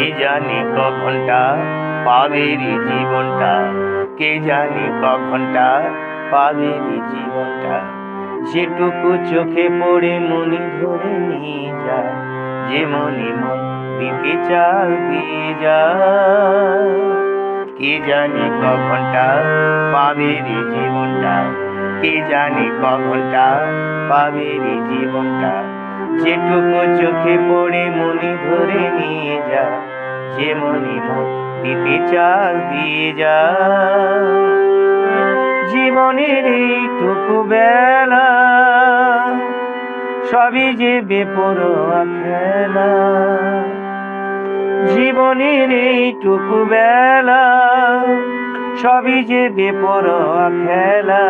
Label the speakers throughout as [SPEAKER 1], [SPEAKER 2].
[SPEAKER 1] কে জানি কখনটা পাবে রে জীবনটা? কে জানি কখনটা পাবে রে জীবনটা? যেটুকু চোখে পড়ে মনে ধরে নিয়ে যা যে মনি মন দিতে চাল দিয়ে যা কে জানি কখনটা পাবে রে জীবনটা? কে জানি কখনটা পাবে রে জীবনটা? যেটুকু চোখে পড়ে মনে ধরে নিয়ে যা যে মনি চাল দিয়ে যা। জীবনের এইটুকু বেলা, সবই যে বেপরোয়া খেলা। জীবনের এইটুকু বেলা, সবই যে বেপরোয়া খেলা।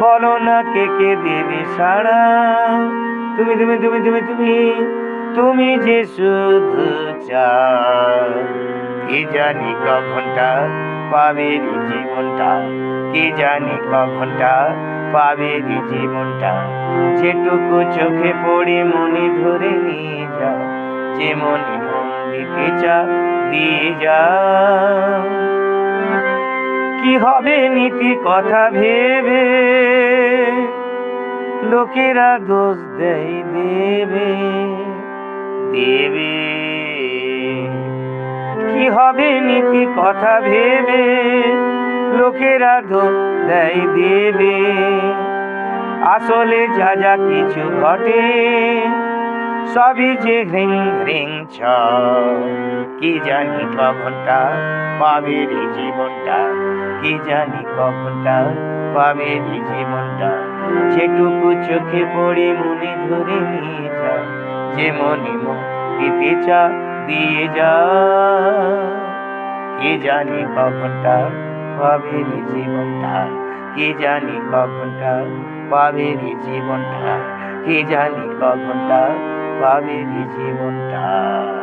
[SPEAKER 1] বলো না কে কে দেবে সারা তুমি তুমি তুমি তুমি তুমি তুমি যে শুধু চাও, কে জানি কখনটা পাবে জীবনটা? কে জানি কখনটা পাবে জীবনটা? যেটুকু চোখে পড়ে মনে ধরে নিয়ে যা যে মনে মন দিতে চা দিয়ে যা কি হবে নীতি কথা ভেবে? লোকেরা দোষ দেয় দেবে। দেবে। কি হবে নীতি কথা ভেবে? লোকেরা দোষ দেয় দেবে। আসলে যা যা কিছু ঘটে, সবই যে হ্রিং হ্রিং ছ কি জানি কখনটা পাবে রে জীবনটা? কি জানি কখনটা পাবে রে জীবনটা? যেটুকু চোখে পড়ে মনে ধরে নিয়ে যা যে মনে মন দিতে চা দিয়ে যা। কে জানি কখনটা পাবে রে জীবনটা? কে জানি কখনটা পাবে রে জীবনটা? কে জানি কখনটা পাবে রে জীবনটা?